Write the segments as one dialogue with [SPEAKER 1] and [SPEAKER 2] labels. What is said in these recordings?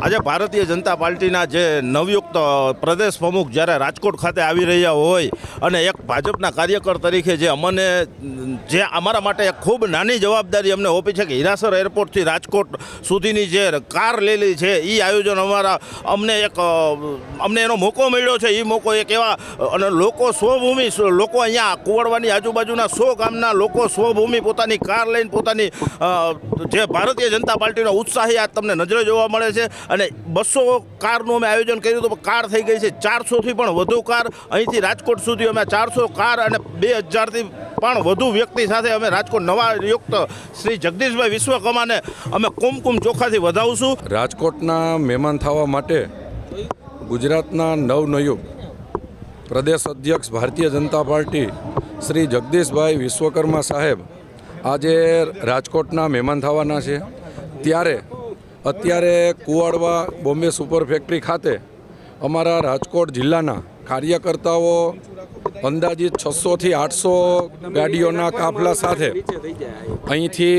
[SPEAKER 1] આજે ભારતીય જનતા પાર્ટીના જે નવયુક્ત પ્રદેશ પ્રમુખ જ્યારે રાજકોટ ખાતે આવી રહ્યા હોય અને એક ભાજપના કાર્યકર તરીકે જે અમને, જે અમારા માટે એક ખૂબ નાની જવાબદારી અમને ઓપી છે કે હિરાસર એરપોર્ટથી રાજકોટ સુધીની જે કાર લેલી છે એ આયોજન અમારા, અમને એક અમને એનો મોકો મળ્યો છે. એ મોકો એક એવા, અને લોકો સ્વભૂમિ, લોકો અહીંયા કુવડવાની આજુબાજુના સો ગામના લોકો સ્વભૂમિ પોતાની કાર લઈને પોતાની જે ભારતીય જનતા પાર્ટીનો ઉત્સાહી આ તમને નજરે જોવા મળે છે. અને બસો કારનું અમે આયોજન કર્યું હતું કાર થઈ ગઈ છે. ચારસોથી પણ વધુ કાર અહીંથી રાજકોટ સુધી અમે ચારસો કાર અને બે હજારથી પણ વધુ વ્યક્તિ સાથે અમે રાજકોટ નવા યુક્ત શ્રી જગદીશભાઈ વિશ્વકર્માને અમે કુમકુમ ચોખાથી વધાવશું.
[SPEAKER 2] રાજકોટના મહેમાન થવા માટે ગુજરાતના નવનયુગ પ્રદેશ અધ્યક્ષ ભારતીય જનતા પાર્ટી શ્રી જગદીશભાઈ વિશ્વકર્મા સાહેબ આજે રાજકોટના મહેમાન થવાના છે. ત્યારે અત્યારે કુવાડવા બોમ્બે સુપર ફેક્ટરી ખાતે અમારા રાજકોટ જિલ્લાના કાર્યકર્તાઓ અંદાજિત છસોથી આઠસો ગાડીઓના કાફલા સાથે અહીંથી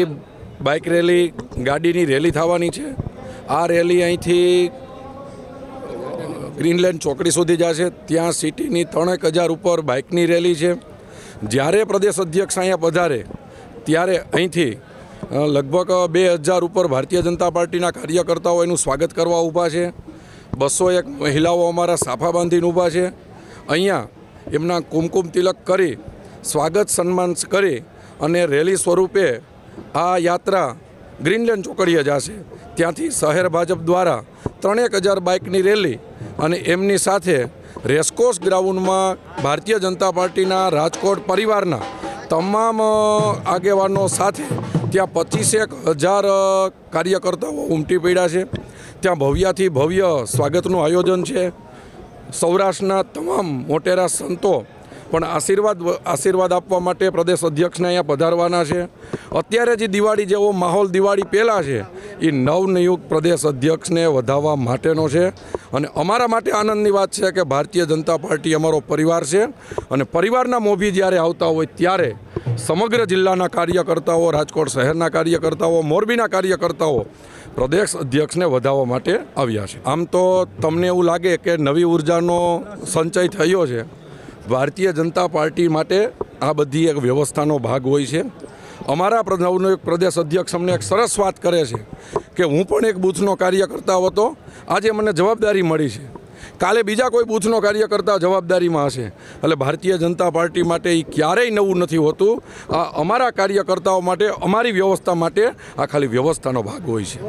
[SPEAKER 2] બાઇક રેલી ગાડીની રેલી થવાની છે. આ રેલી અહીંથી ગ્રીનલેન્ડ ચોકડી સુધી જશે. ત્યાં સિટીની ત્રણેક હજાર ઉપર બાઇકની રેલી છે. જ્યારે પ્રદેશ અધ્યક્ષ અહીંયા પધારે, ત્યારે અહીંથી લગભગ બે હજાર ઉપર ભારતીય જનતા પાર્ટીના કાર્યકર્તાઓ એનું સ્વાગત કરવા ઊભા છે. બસો એક મહિલાઓ અમારા સાફા બાંધીને ઊભા છે. અહીંયા એમના કુમકુમ તિલક કરી, સ્વાગત સન્માન કરી અને રેલી સ્વરૂપે આ યાત્રા ગ્રીનલેન્ડ ચોકડીએ જશે. ત્યાંથી શહેર ભાજપ દ્વારા ત્રણેક હજાર બાઇકની રેલી અને એમની સાથે રેસકોર્સ ગ્રાઉન્ડમાં ભારતીય જનતા પાર્ટીના રાજકોટ પરિવારના તમામ આગેવાનો સાથે ત્યાં પચીસેક હજાર કાર્યકર્તાઓ ઉમટી પડ્યા છે. ત્યાં ભવ્યાથી ભવ્ય સ્વાગતનું આયોજન છે. સૌરાષ્ટ્રના તમામ મોટેરા સંતો પણ આશીર્વાદ આશીર્વાદ આપવા માટે પ્રદેશ અધ્યક્ષને અહીંયા પધારવાના છે. અત્યારે જે દિવાળી જેવો માહોલ દિવાળી પહેલાં છે, એ નવનિયુક્ત પ્રદેશ અધ્યક્ષને વધાવવા માટેનો છે. અને અમારા માટે આનંદની વાત છે કે ભારતીય જનતા પાર્ટી અમારો પરિવાર છે. અને પરિવારના મોભી જ્યારે આવતા હોય ત્યારે સમગ્ર જિલ્લાના કાર્યકર્તાઓ, રાજકોટ શહેરના કાર્યકર્તાઓ, મોરબીના કાર્યકર્તાઓ પ્રદેશ અધ્યક્ષને વધાવવા માટે આવ્યા છે. આમ તો તમને એવું લાગે કે નવી ઉર્જાનો સંચય થયો છે. ભારતીય જનતા પાર્ટી માટે આ બધી એક વ્યવસ્થાનો ભાગ હોય છે. અમારા પ્ર- એક પ્રદેશ અધ્યક્ષ અમને એક સરસ વાત કરે છે કે હું પણ એક બૂથનો કાર્યકર્તા હતો. આજે મને જવાબદારી મળી છે. કાલે બીજા કોઈ બૂથનો કાર્યકર્તા જવાબદારીમાં હશે. એટલે ભારતીય જનતા પાર્ટી માટે એ ક્યારેય નવું નથી હોતું. આ અમારા કાર્યકર્તાઓ માટે, અમારી વ્યવસ્થા માટે આ ખાલી વ્યવસ્થાનો ભાગ હોય છે.